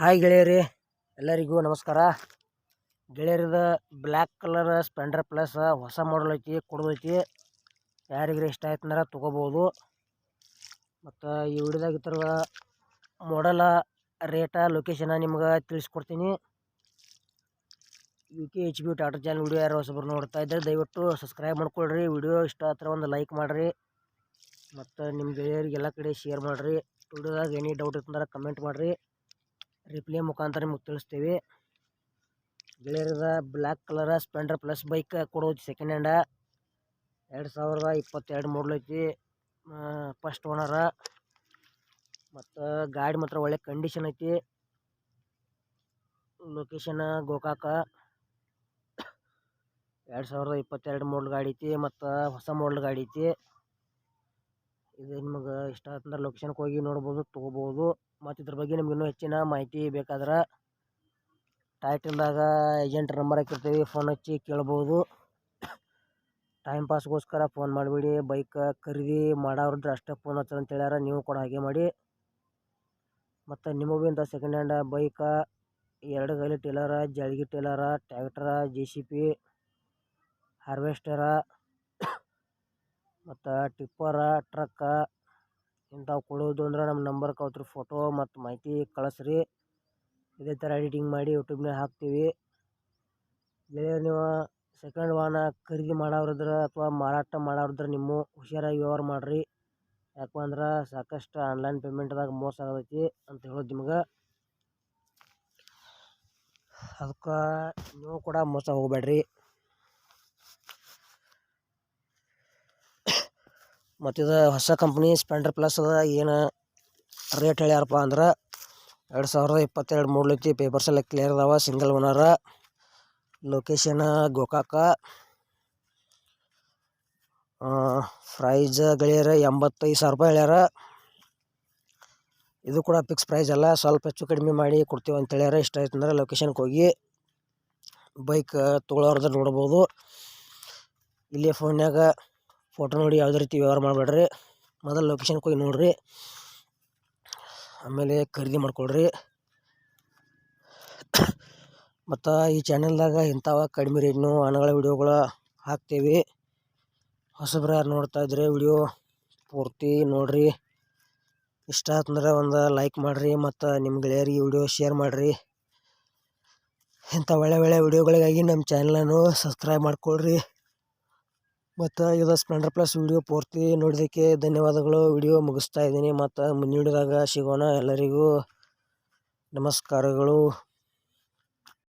Hi ಗೆಳೆಯರಿ, ಎಲ್ಲರಿಗೂ ನಮಸ್ಕಾರ. ಗೆಳೆಯರದ ಬ್ಲ್ಯಾಕ್ ಕಲರ್ ಸ್ಪೆಂಡರ್ ಪ್ಲಸ್ ಹೊಸ ಮಾಡಲ್ ಐತಿ ಕೊಡೋದೈತಿ ಯಾರಿಗಾರ ಇಷ್ಟ ಆಯ್ತಂದ್ರೆ ತೊಗೋಬೋದು. ಮತ್ತು ಈ ವಿಡಿಯೋದಾಗ ಈ ರೇಟ ಲೊಕೇಶನ ನಿಮ್ಗೆ ತಿಳಿಸ್ಕೊಡ್ತೀನಿ. U K H B Tata channel video ಯಾರು ಹೊಸಬ್ರು ನೋಡ್ತಾ ಇದ್ದರೆ ದಯವಿಟ್ಟು ಸಬ್ಸ್ಕ್ರೈಬ್ ಮಾಡ್ಕೊಳ್ರಿ. ವಿಡಿಯೋ ಇಷ್ಟ ಹತ್ರ ಒಂದು ಲೈಕ್ ಮಾಡಿರಿ. ಮತ್ತು ನಿಮ್ಮ ಗೆಳೆಯರಿಗೆ ಎಲ್ಲ ಕಡೆ ಶೇರ್ ಮಾಡಿರಿ. ವಿಡಿಯೋದಾಗ ಎನಿ ಡೌಟ್ ಇತ್ತಂದ್ರೆ ಕಮೆಂಟ್ ಮಾಡಿರಿ. ರಿಪ್ಲೈ ಮುಖಾಂತರ ನಿಮಗೆ ತಿಳಿಸ್ತೀವಿ. ಗೆಳೆಯರದ black colour Splendor plus bike ಕೊಡೋದು ಸೆಕೆಂಡ್ ಹ್ಯಾಂಡ ಎರಡು ಸಾವಿರದ ಇಪ್ಪತ್ತೆರಡು ಮಾಡಲ್ ಐತಿ. ಫಸ್ಟ್ ಓನರ ಮತ್ತು ಗಾಡಿ ಮಾತ್ರ ಒಳ್ಳೆ ಕಂಡೀಷನ್ ಐತಿ. ಲೊಕೇಶನ್ ಗೋಕಾಕ. ಎರಡು ಸಾವಿರದ ಇಪ್ಪತ್ತೆರಡು ಮಾಡಲ್ ಗಾಡಿ ಐತಿ ಮತ್ತು ಹೊಸ ಮಾಡಲ್ ಗಾಡಿ ಐತಿ. ಇದು ನಿಮಗೆ ಇಷ್ಟ ಆತಂದ್ರೆ ಲೊಕೇಶನ್ಗೆ ಹೋಗಿ ನೋಡ್ಬೋದು, ತೊಗೋಬೋದು. ಮತ್ತು ಇದ್ರ ಬಗ್ಗೆ ನಿಮ್ಗೆ ಇನ್ನೂ ಹೆಚ್ಚಿನ ಮಾಹಿತಿ ಬೇಕಾದ್ರೆ ಟೈಟಲ್ದಾಗ ಏಜೆಂಟ್ ನಂಬರ್ ಹಾಕಿರ್ತೀವಿ ಫೋನ್ ಹಚ್ಚಿ ಕೇಳ್ಬೋದು. ಟೈಮ್ ಪಾಸ್ಗೋಸ್ಕರ ಫೋನ್ ಮಾಡಿಬಿಡಿ ಬೈಕ್ ಖರೀದಿ ಮಾಡೋರಿದ್ರೆ ಅಷ್ಟೇ ಫೋನ್ ಹಚ್ಚೋದು ಅಂತ ಹೇಳ್ಯಾರ, ನೀವು ಕೂಡ ಹಾಗೆ ಮಾಡಿ. ಮತ್ತು ನಿಮಗೂ ಇಂಥ ಸೆಕೆಂಡ್ ಹ್ಯಾಂಡ್ ಬೈಕ ಎರಡು ಗಲಿ trailer ಜಳ್ಗಿ trailer tractor J C B harvester, ಮತ್ತು ಟಿಪ್ಪರ, ಟ್ರಕ್ಕ ಇಂಥವು ಕೊಡೋದು ಅಂದ್ರೆ ನಮ್ಮ ನಂಬರ್ ಅವ್ರ ಫೋಟೋ ಮತ್ತು ಮಾಹಿತಿ ಕಳಿಸ್ರಿ. ಇದೇ ಥರ ಎಡಿಟಿಂಗ್ ಮಾಡಿ ಯೂಟ್ಯೂಬ್ನಾಗ ಹಾಕ್ತೀವಿ. ಗೆಳೆಯರು ನೀವು ಸೆಕೆಂಡ್ ವಾಹನ ಖರೀದಿ ಮಾಡೋರಿದ್ರೆ ಅಥವಾ ಮಾರಾಟ ಮಾಡೋರಿದ್ರೆ ನಿಮ್ಮ ಹುಷಾರಾಗಿ ವ್ಯವಹಾರ ಮಾಡಿರಿ. ಯಾಕಂದ್ರೆ ಸಾಕಷ್ಟು ಆನ್ಲೈನ್ ಪೇಮೆಂಟ್ದಾಗ ಮೋಸ ಆಗೈತಿ ಅಂತ ಹೇಳೋದು ನಿಮ್ಗೆ. ಅದಕ್ಕೆ ನೀವು ಕೂಡ ಮೋಸ ಹೋಗಬೇಡ್ರಿ. ಮತ್ತು ಇದು ಹೊಸ ಕಂಪ್ನಿ ಸ್ಪೆಂಡರ್ ಪ್ಲಸ್ ಅದ, ಏನು ರೇಟ್ ಹೇಳ್ಯಾರಪ್ಪ ಅಂದ್ರೆ ಎರಡು ಸಾವಿರದ ಇಪ್ಪತ್ತೆರಡು ಮೂರು ಐತಿ ಪೇಪರ್ಸ್ ಎಲ್ಲ ಕ್ಲಿಯರ್ ಅದಾವ single owner location Gokak price ಗೆಳೆಯರ ಎಂಬತ್ತೈದು ಸಾವಿರ ರೂಪಾಯಿ ಹೇಳ್ಯಾರ. ಇದು ಕೂಡ ಫಿಕ್ಸ್ ಪ್ರೈಸ್ ಅಲ್ಲ, ಸ್ವಲ್ಪ ಹೆಚ್ಚು ಕಡಿಮೆ ಮಾಡಿ ಕೊಡ್ತೀವಿ ಅಂತ ಹೇಳ್ಯಾರ. ಇಷ್ಟ ಆಯ್ತು ಅಂದ್ರೆ ಲೊಕೇಶನ್ಗೆ ಹೋಗಿ ಬೈಕ್ ತೊಗೊಳೋರ್ದ ನೋಡ್ಬೋದು. ಇಲ್ಲಿ ಫೋನ್ಯಾಗ ಫೋಟೋ ನೋಡಿ ಯಾವುದೇ ರೀತಿ ವ್ಯವಹಾರ ಮಾಡಬೇಡ್ರಿ. ಮೊದಲು ಲೊಕೇಶನ್ಗೆ ಹೋಗಿ ನೋಡಿರಿ. ಆಮೇಲೆ ಖರೀದಿ ಮಾಡ್ಕೊಳ್ರಿ. ಮತ್ತು ಈ ಚಾನೆಲ್ದಾಗ ಇಂಥವ ಕಡಿಮೆ ರೇಟ್ನು ಹಣಗಳ ವಿಡಿಯೋಗಳು ಹಾಕ್ತೀವಿ. ಹೊಸಬ್ರ ಯಾರು ನೋಡ್ತಾ ಇದ್ರೆ ವಿಡಿಯೋ ಪೂರ್ತಿ ನೋಡಿರಿ. ಇಷ್ಟ ಆತಂದ್ರೆ ಒಂದು ಲೈಕ್ ಮಾಡಿರಿ ಮತ್ತು ನಿಮ್ಮ ಗೆಳೆಯರಿಗೆ ವಿಡಿಯೋ ಶೇರ್ ಮಾಡಿರಿ. ಇಂಥ ಒಳ್ಳೆ ಒಳ್ಳೆ ವಿಡಿಯೋಗಳಿಗಾಗಿ ನಮ್ಮ ಚಾನಲನ್ನು ಸಬ್ಸ್ಕ್ರೈಬ್ ಮಾಡ್ಕೊಳ್ರಿ. ಮತ್ತು ಇದು ಸ್ಪ್ಲೆಂಡರ್ ಪ್ಲಸ್ ವಿಡಿಯೋ ಪೂರ್ತಿ ನೋಡೋದಕ್ಕೆ ಧನ್ಯವಾದಗಳು. ವಿಡಿಯೋ ಮುಗಿಸ್ತಾ ಇದ್ದೀನಿ. ಮತ್ತು ಮುಂದಿನ ಸಿಗೋಣ. ಎಲ್ಲರಿಗೂ ನಮಸ್ಕಾರಗಳು.